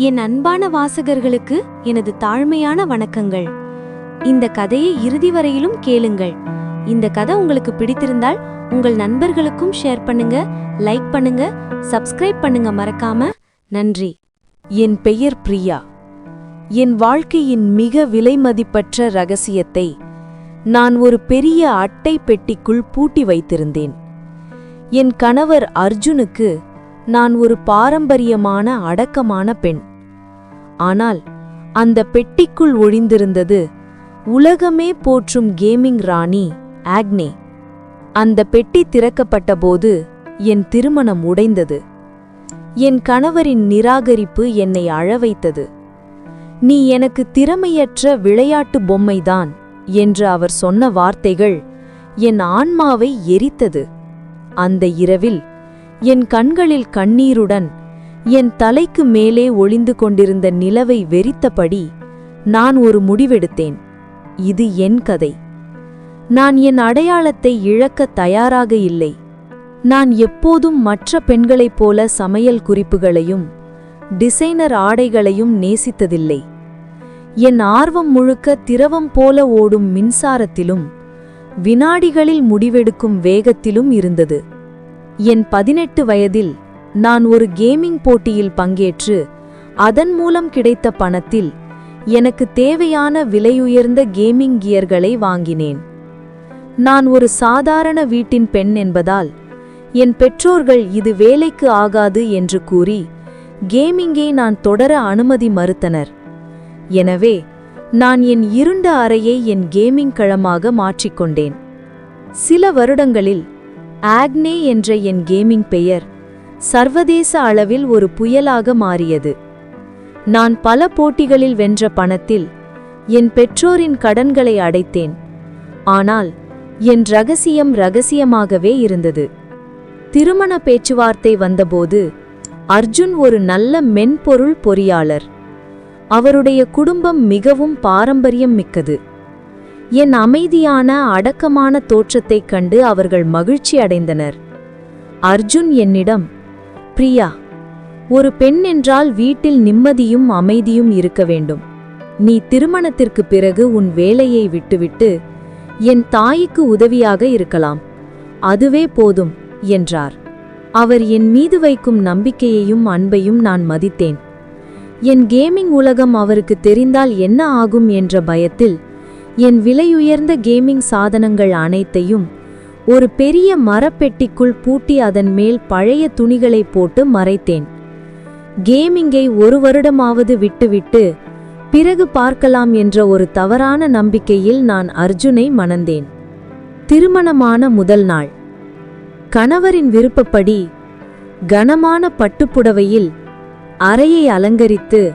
என் அன்பான வாசகர்களுக்கு எனது தாழ்மையான வணக்கங்கள். இந்த கதையை இறுதி வரையிலும் கேளுங்கள். இந்த கதை உங்களுக்கு பிடித்திருந்தால் உங்கள் நண்பர்களுக்கும் ஷேர் பண்ணுங்க லைக் பண்ணுங்க சப்ஸ்கிரைப் பண்ணுங்க மறக்காம. நன்றி. என் பெயர் பிரியா. என் வாழ்க்கையின் மிக விலைமதிப்பற்ற ரகசியத்தை நான் ஒரு பெரிய அட்டை பெட்டிக்குள் பூட்டி வைத்திருந்தேன். என் கணவர் அர்ஜுனுக்கு நான் ஒரு பாரம்பரியமான அடக்கமான பெண். ஆனால் அந்த பெட்டிக்குள் ஒழிந்திருந்தது உலகமே போற்றும் கேமிங் ராணி ஆக்னே. அந்த பெட்டி திறக்கப்பட்டபோது என் திருமணம் உடைந்தது. என் கணவரின் நிராகரிப்பு என்னை அழவைத்தது நீ எனக்கு திறமையற்ற விளையாட்டு பொம்மைதான் என்று அவர் சொன்ன வார்த்தைகள் என் ஆன்மாவை எரித்தது. அந்த இரவில் என் கண்களில் கண்ணீருடன் என் தலைக்கு மேலே ஒளிந்து கொண்டிருந்த நிலவை வெறித்தபடி நான் ஒரு முடிவெடுத்தேன். இது என் கதை. நான் என் அடையாளத்தை இழக்க தயாராக இல்லை. நான் எப்போதும் மற்ற பெண்களைப் போல சமையல் குறிப்புகளையும் டிசைனர் ஆடைகளையும் நேசித்ததில்லை. என் ஆர்வம் முழுக்க திரவம் போல ஓடும் மின்சாரத்திலும் வினாடிகளில் முடிவெடுக்கும் வேகத்திலும் இருந்தது. என் பதினெட்டு வயதில் நான் ஒரு கேமிங் போட்டியில் பங்கேற்று அதன் மூலம் கிடைத்த பணத்தில் எனக்கு தேவையான விலையுயர்ந்த கேமிங் கியர்களை வாங்கினேன். நான் ஒரு சாதாரண வீட்டின் பெண் என்பதால் என் பெற்றோர்கள் இது வேலைக்கு ஆகாது என்று கூறி கேமிங்கை நான் தொடர அனுமதி மறுத்தனர். எனவே நான் என் இருண்ட அறையை என் கேமிங் களமாக மாற்றிக்கொண்டேன். சில வருடங்களில் ஆக்னே என்ற என் கேமிங் பெயர் சர்வதேச அளவில் ஒரு புயலாக மாறியது. நான் பல போட்டிகளில் வென்ற பணத்தில் என் பெற்றோரின் கடன்களை அடைத்தேன். ஆனால் என் ரகசியம் ரகசியமாகவே இருந்தது. திருமண பேச்சுவார்த்தை வந்தபோது அர்ஜுன் ஒரு நல்ல மென்பொருள் பொறியாளர். அவருடைய குடும்பம் மிகவும் பாரம்பரியம் மிக்கது. என் அமைதியான அடக்கமான தோற்றத்தைக் கண்டு அவர்கள் மகிழ்ச்சி அடைந்தனர் அர்ஜுன் என்னிடம் பிரியா ஒரு பெண் என்றால் வீட்டில் நிம்மதியும் அமைதியும் இருக்க வேண்டும். நீ திருமணத்திற்கு பிறகு உன் வேலையை விட்டுவிட்டு என் தாய்க்கு உதவியாக இருக்கலாம். அதுவே போதும் என்றார். அவர் என் மீது வைக்கும் நம்பிக்கையையும் அன்பையும் நான் மதித்தேன். என் கேமிங் உலகம் அவருக்கு தெரிந்தால் என்ன ஆகும் என்ற பயத்தில் என் விலையுயர்ந்த கேமிங் சாதனங்கள் அனைத்தையும் ஒரு பெரிய மரப்பெட்டிக்குள் பூட்டி அதன் மேல் பழைய துணிகளை போட்டு மறைத்தேன். கேமிங்கை ஒரு வருடமாவது விட்டுவிட்டு பிறகு பார்க்கலாம் என்ற ஒரு தவறான நம்பிக்கையில் நான் அர்ஜுனை மணந்தேன். திருமணமான முதல் நாள். கணவரின் விருப்பப்படி கனமான பட்டுப்புடவையில் அறையை அலங்கரித்து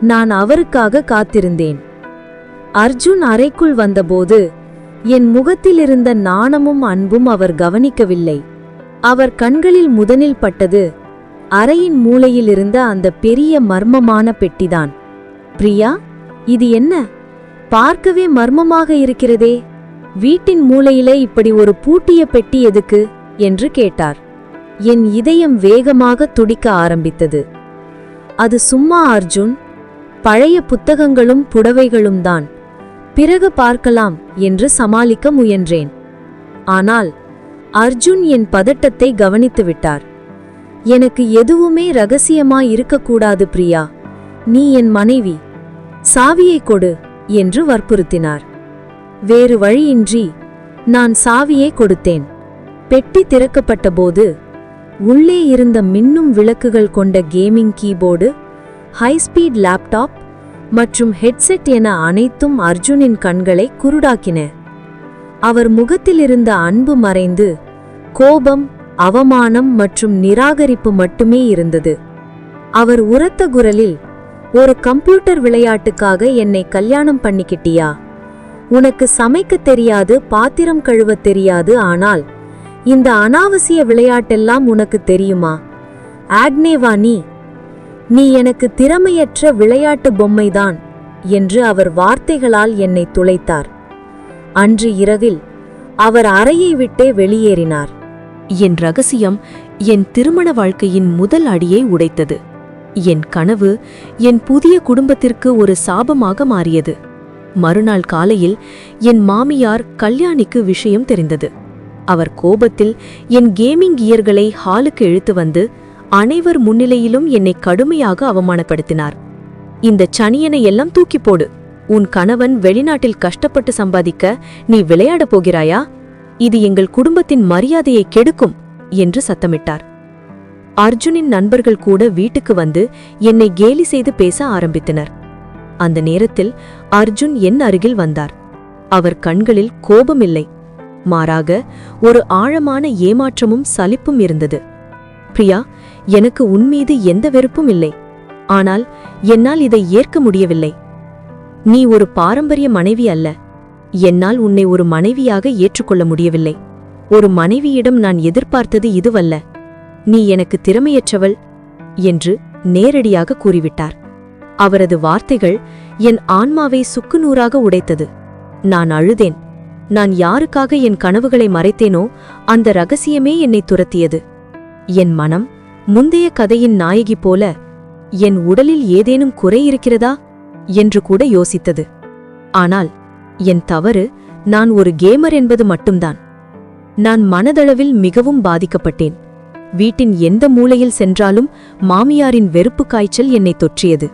நான் அவருக்காக காத்திருந்தேன். அர்ஜுன் அறைக்குள் வந்தபோது என் முகத்திலிருந்த நாணமும் அன்பும் அவர் கவனிக்கவில்லை. அவர் கண்களில் முதனில் பட்டது அறையின் மூலையிலிருந்த அந்த பெரிய மர்மமான பெட்டிதான். பிரியா இது என்ன? பார்க்கவே மர்மமாக இருக்கிறதே. வீட்டின் மூலையிலே இப்படி ஒரு பூட்டிய பெட்டி எதுக்கு? என்று கேட்டார். என் இதயம் வேகமாக துடிக்க ஆரம்பித்தது. அது சும்மா அர்ஜுன். பழைய புத்தகங்களும் புடவைகளும் தான் பிறகு பார்க்கலாம் என்று சமாளிக்க முயன்றேன். ஆனால் அர்ஜுன் என் பதட்டத்தை கவனித்துவிட்டார் எனக்கு எதுவுமே ரகசியமா இருக்கக்கூடாது பிரியா. நீ என் மனைவி. சாவியை கொடு என்று வற்புறுத்தினார். வேறு வழியின்றி நான் சாவியை கொடுத்தேன். பெட்டி திறக்கப்பட்டபோது உள்ளே இருந்த மின்னும் விளக்குகள் கொண்ட gaming keyboard high speed laptop மற்றும் ஹெட்செட் என அனைத்தும் அர்ஜுனின் கண்களை குருடாக்கின. அவர் முகத்திலிருந்த அன்பு மறைந்து கோபம் அவமானம் மற்றும் நிராகரிப்பு மட்டுமே இருந்தது. அவர் உரத்த குரலில் ஒரு கம்ப்யூட்டர் விளையாட்டுக்காக என்னை கல்யாணம் பண்ணிக்கிட்டியா? உனக்கு சமைக்கத் தெரியாது பாத்திரம் கழுவ தெரியாது ஆனால் இந்த அனாவசிய விளையாட்டெல்லாம் உனக்கு தெரியுமா? ஆக்னேவா நீ நீ எனக்கு திறமையற்ற விளையாட்டு பொம்மைதான் என்று அவர் வார்த்தைகளால் என்னை துளைத்தார். அன்று இரவில் அவர் அறையை விட்டே வெளியேறினார். என் ரகசியம் என் திருமண வாழ்க்கையின் முதல் அடியை உடைத்தது. என் கனவு என் புதிய குடும்பத்திற்கு ஒரு சாபமாக மாறியது. மறுநாள் காலையில் என் மாமியார் கல்யாணிக்கு விஷயம் தெரிந்தது. அவர் கோபத்தில் என் கேமிங் கியர்களை ஹாலுக்கு இழுத்து வந்து அனைவர் முன்னிலையிலும் என்னை கடுமையாக அவமானப்படுத்தினார். இந்த சனியனை எல்லாம் தூக்கி போடு. உன் கணவன் வெளிநாட்டில் கஷ்டப்பட்டு சம்பாதிக்க நீ விளையாடப் போகிறாயா? இது எங்கள் குடும்பத்தின் மரியாதையை கெடுக்கும் என்று சத்தமிட்டார். அர்ஜுனின் நண்பர்கள் கூட வீட்டுக்கு வந்து என்னை கேலி செய்து பேச ஆரம்பித்தனர். அந்த நேரத்தில் அர்ஜுன் என் அருகில் வந்தார். அவர் கண்களில் கோபமில்லை. மாறாக ஒரு ஆழமான ஏமாற்றமும் சலிப்பும் இருந்தது. பிரியா எனக்கு உன்மீது எந்த வெறுப்பும் இல்லை. ஆனால் என்னால் இதை ஏற்க முடியவில்லை. நீ ஒரு பாரம்பரிய மனைவி அல்ல. என்னால் உன்னை ஒரு மனைவியாக ஏற்றுக்கொள்ள முடியவில்லை. ஒரு மனைவியிடம் நான் எதிர்பார்த்தது இதுவல்ல. நீ எனக்கு திறமையற்றவள் என்று நேரடியாக கூறிவிட்டார். அவரது வார்த்தைகள் என் ஆன்மாவை சுக்குநூறாக உடைத்தது. நான் அழுதேன். நான் யாருக்காக என் கனவுகளை மறைத்தேனோ அந்த ரகசியமே என்னை துரத்தியது. என் மனம் முந்தைய கதையின் நாயகி போல என் உடலில் ஏதேனும் குறை இருக்கிறதா? என்று கூட யோசித்தது. ஆனால் என் தவறு நான் ஒரு கேமர் என்பது மட்டும்தான். நான் மனதளவில் மிகவும் பாதிக்கப்பட்டேன். வீட்டின் எந்த மூலையில் சென்றாலும் மாமியாரின் வெறுப்பு காய்ச்சல் என்னை தொற்றியது.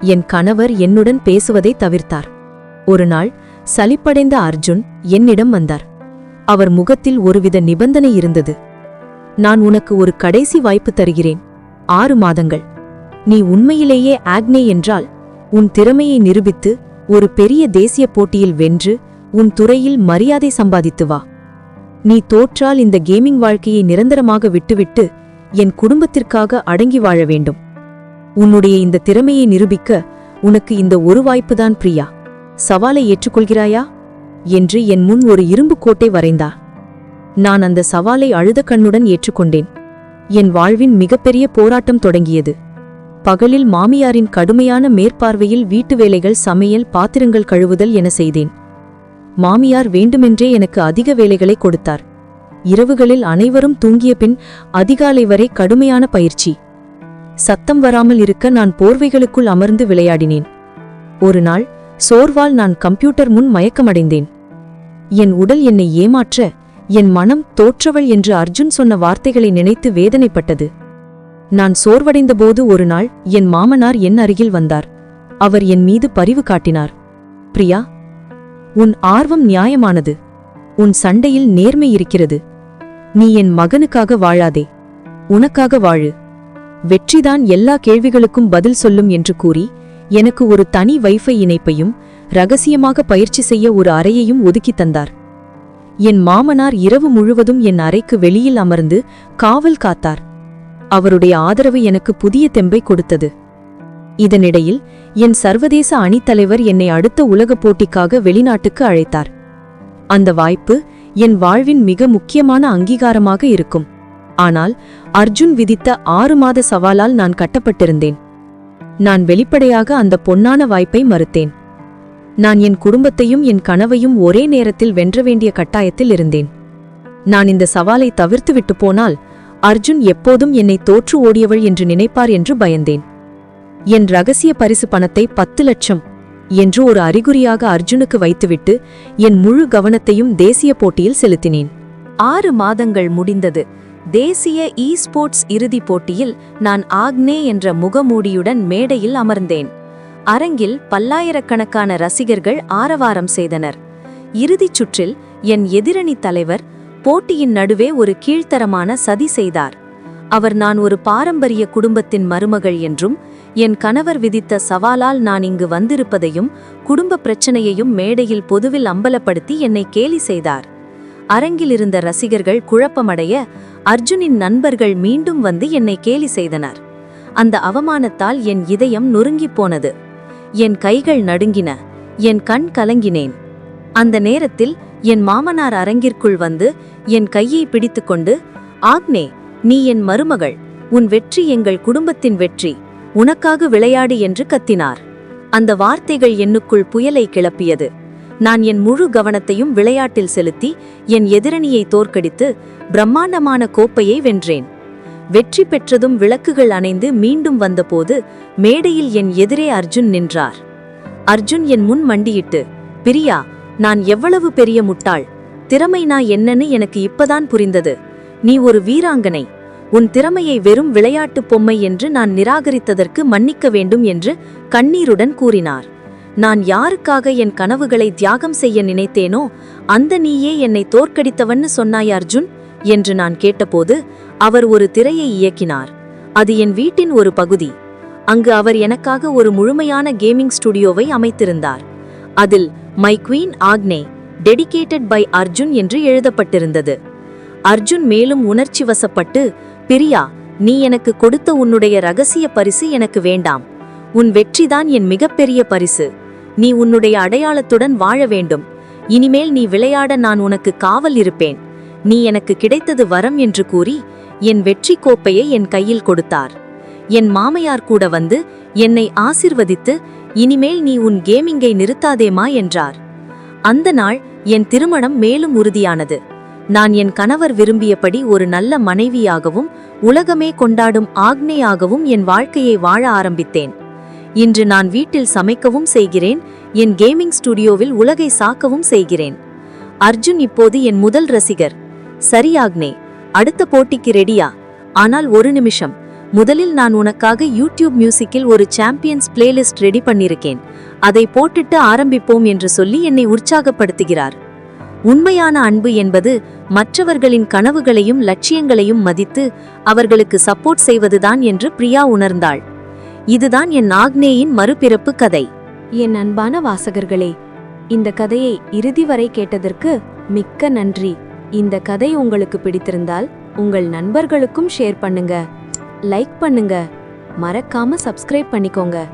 என் கணவர் என்னுடன் பேசுவதை தவிர்த்தார். ஒரு நாள் சலிப்படைந்த அர்ஜுன் என்னிடம் வந்தார். அவர் முகத்தில் ஒருவித நிபந்தனை இருந்தது. நான் உனக்கு ஒரு கடைசி வாய்ப்பு தருகிறேன். ஆறு மாதங்கள். நீ உண்மையிலேயே ஆக்னே என்றால் உன் திறமையை நிரூபித்து ஒரு பெரிய தேசிய போட்டியில் வென்று உன் துறையில் மரியாதை சம்பாதித்து வா. நீ தோற்றால் இந்த கேமிங் வாழ்க்கையை நிரந்தரமாக விட்டுவிட்டு என் குடும்பத்திற்காக அடங்கி வாழ வேண்டும். உன்னுடைய இந்த திறமையை நிரூபிக்க உனக்கு இந்த ஒரு வாய்ப்புதான் பிரியா. சவாலை ஏற்றுக்கொள்கிறாயா? என்று என் முன் ஒரு இரும்பு கோட்டை வரைந்தா. நான் அந்த சவாலை அழுத கண்ணுடன் ஏற்றுக்கொண்டேன். என் வாழ்வின் மிகப்பெரிய போராட்டம் தொடங்கியது. பகலில் மாமியாரின் கடுமையான மேற்பார்வையில் வீட்டு வேலைகள் சமையல் பாத்திரங்கள் கழுவுதல் என செய்தேன். மாமியார் வேண்டுமென்றே எனக்கு அதிக வேலைகளை கொடுத்தார். இரவுகளில் அனைவரும் தூங்கிய பின் அதிகாலை வரை கடுமையான பயிற்சி. சத்தம் வராமல் இருக்க நான் போர்வைகளுக்குள் அமர்ந்து விளையாடினேன். ஒரு நாள் சோர்வால் நான் கம்ப்யூட்டர் முன் மயக்கமடைந்தேன். என் உடல் என்னை ஏமாற்ற என் மனம் தோற்றவள் என்று அர்ஜுன் சொன்ன வார்த்தைகளை நினைத்து வேதனைப்பட்டது. நான் சோர்வடைந்தபோது ஒரு நாள் என் மாமனார் என் அருகில் வந்தார். அவர் என் மீது பரிவு காட்டினார். பிரியா உன் ஆர்வம் நியாயமானது. உன் சண்டையில் நேர்மை இருக்கிறது. நீ என் மகனுக்காக வாழாதே. உனக்காக வாழு. வெற்றிதான் எல்லா கேள்விகளுக்கும் பதில் சொல்லும் என்று கூறி எனக்கு ஒரு தனி வைஃபை இணைப்பையும் ரகசியமாக பயிற்சி செய்ய ஒரு அறையையும் ஒதுக்கித் தந்தார். என் மாமனார் இரவு முழுவதும் என் அறைக்கு வெளியில் அமர்ந்து காவல் காத்தார். அவருடைய ஆதரவு எனக்கு புதிய தெம்பை கொடுத்தது. இதனிடையில் என் சர்வதேச அணித்தலைவர் என்னை அடுத்த உலகப் போட்டிக்காக வெளிநாட்டுக்கு அழைத்தார். அந்த வாய்ப்பு என் வாழ்வின் மிக முக்கியமான அங்கீகாரமாக இருக்கும். ஆனால் அர்ஜுன் விதித்த ஆறு மாத சவாலால் நான் கட்டப்பட்டிருந்தேன். நான் வெளிப்படையாக அந்த பொன்னான வாய்ப்பை மறுத்தேன். நான் என் குடும்பத்தையும் என் கனவையும் ஒரே நேரத்தில் வென்ற வேண்டிய கட்டாயத்தில் இருந்தேன். நான் இந்த சவாலை தவிர்த்துவிட்டு போனால் அர்ஜுன் எப்போதும் என்னை தோற்று ஓடியவள் என்று நினைப்பார் என்று பயந்தேன். என் ரகசிய பரிசு பணத்தை பத்து லட்சம் என்று ஒரு அறிகுறியாக அர்ஜுனுக்கு வைத்துவிட்டு என் முழு கவனத்தையும் தேசிய போட்டியில் செலுத்தினேன். ஆறு மாதங்கள் முடிந்தது. தேசிய இ ஸ்போர்ட்ஸ் இறுதிப் போட்டியில் நான் ஆக்னே என்ற முகமூடியுடன் மேடையில் அமர்ந்தேன். அரங்கில் பல்லாயிரக்கணக்கான ரசிகர்கள் ஆரவாரம் செய்தனர். இறுதிச் சுற்றில் என் எதிரணி தலைவர் போட்டியின் நடுவே ஒரு கீழ்த்தரமான சதி செய்தார். அவர் நான் ஒரு பாரம்பரிய குடும்பத்தின் மருமகள் என்றும் என் கணவர் விதித்த சவாலால் நான் இங்கு வந்திருப்பதையும் குடும்ப பிரச்சனையையும் மேடையில் பொதுவில் அம்பலப்படுத்தி என்னை கேலி செய்தார். அரங்கில் இருந்த ரசிகர்கள் குழப்பமடைய அர்ஜுனின் நண்பர்கள் மீண்டும் வந்து என்னை கேலி செய்தனர். அந்த அவமானத்தால் என் இதயம் நொறுங்கிப் போனது. என் கைகள் நடுங்கின என் கண் கலங்கினேன். அந்த நேரத்தில் என் மாமனார் அரங்கிற்குள் வந்து என் கையை பிடித்துக்கொண்டு ஆக்னே நீ என் மருமகள் உன் வெற்றி எங்கள் குடும்பத்தின் வெற்றி உனக்காக விளையாடு என்று கத்தினார். அந்த வார்த்தைகள் என்னுக்குள் புயலை கிளப்பியது. நான் என் முழு கவனத்தையும் விளையாட்டில் செலுத்தி என் எதிரணியை தோற்கடித்து பிரம்மாண்டமான கோப்பையை வென்றேன். வெற்றி பெற்றதும் விளக்குகள் அணைந்து மீண்டும் வந்தபோது மேடையில் என் எதிரே அர்ஜுன் நின்றார். அர்ஜுன் என் முன் மண்டியிட்டு பிரியா நான் எவ்வளவு பெரிய முட்டாள்? திறமை நான் என்னன்னு எனக்கு இப்பதான் புரிந்தது. நீ ஒரு வீராங்கனை. உன் திறமையை வெறும் விளையாட்டுப் பொம்மை என்று நான் நிராகரித்ததற்கு மன்னிக்க வேண்டும் என்று கண்ணீருடன் கூறினார். நான் யாருக்காக என் கனவுகளை தியாகம் செய்ய நினைத்தேனோ அந்த நீயே என்னை தோற்கடித்தவன்னு சொன்னாய் அர்ஜுன்? என்று நான் கேட்டபோது அவர் ஒரு திரையை இயக்கினார். அது என் வீட்டின் ஒரு பகுதி. அங்கு அவர் எனக்காக ஒரு முழுமையான கேமிங் ஸ்டுடியோவை அமைத்திருந்தார். அதில் மை குவீன் ஆக்னே டெடிகேட்டட் பை அர்ஜுன் என்று எழுதப்பட்டிருந்தது. அர்ஜுன் மேலும் உணர்ச்சி வசப்பட்டு பிரியா நீ எனக்கு கொடுத்த உன்னுடைய ரகசிய பரிசு எனக்கு வேண்டாம். உன் வெற்றிதான் என் மிகப்பெரிய பரிசு. நீ உன்னுடைய அடையாளத்துடன் வாழ வேண்டும். இனிமேல் நீ விளையாட நான் உனக்கு காவல் இருப்பேன். நீ எனக்கு கிடைத்தது வரம் என்று கூறி என் வெற்றி கோப்பையை என் கையில் கொடுத்தார். என் மாமையார் கூட வந்து என்னை ஆசிர்வதித்து இனிமேல் நீ உன் கேமிங்கை நிறுத்தாதேமா என்றார். அந்த நாள் என் திருமணம் மேலும் உறுதியானது. நான் என் கணவர் விரும்பியபடி ஒரு நல்ல மனைவியாகவும் உலகமே கொண்டாடும் ஆக்னேயாகவும் என் வாழ்க்கையை வாழ ஆரம்பித்தேன். இன்று நான் வீட்டில் சமைக்கவும் செய்கிறேன் என் கேமிங் ஸ்டுடியோவில் உலகை சாக்கவும் செய்கிறேன். அர்ஜுன் இப்போது என் முதல் ரசிகர். சரி ஆக்னே அடுத்த போட்டிக்கு ரெடியா? ஆனால் ஒரு நிமிஷம். முதலில் நான் உனக்காக யூடியூப் மியூசிக்கில் ஒரு சாம்பியன்ஸ் பிளேலிஸ்ட் ரெடி பண்ணியிருக்கேன் அதை போட்டுட்டு ஆரம்பிப்போம் என்று சொல்லி என்னை உற்சாகப்படுத்துகிறார். உண்மையான அன்பு என்பது மற்றவர்களின் கனவுகளையும் லட்சியங்களையும் மதித்து அவர்களுக்கு சப்போர்ட் செய்வதுதான் என்று பிரியா உணர்ந்தாள். இதுதான் என் ஆக்னேயின் மறுபிறப்பு கதை. என் அன்பான வாசகர்களே இந்த கதையை இறுதி வரை கேட்டதற்கு மிக்க நன்றி. இந்த கதை உங்களுக்கு பிடித்திருந்தால் உங்கள் நண்பர்களுக்கும் ஷேர் பண்ணுங்க. லைக் பண்ணுங்க. மறக்காம சப்ஸ்கிரைப் பண்ணிக்கோங்க.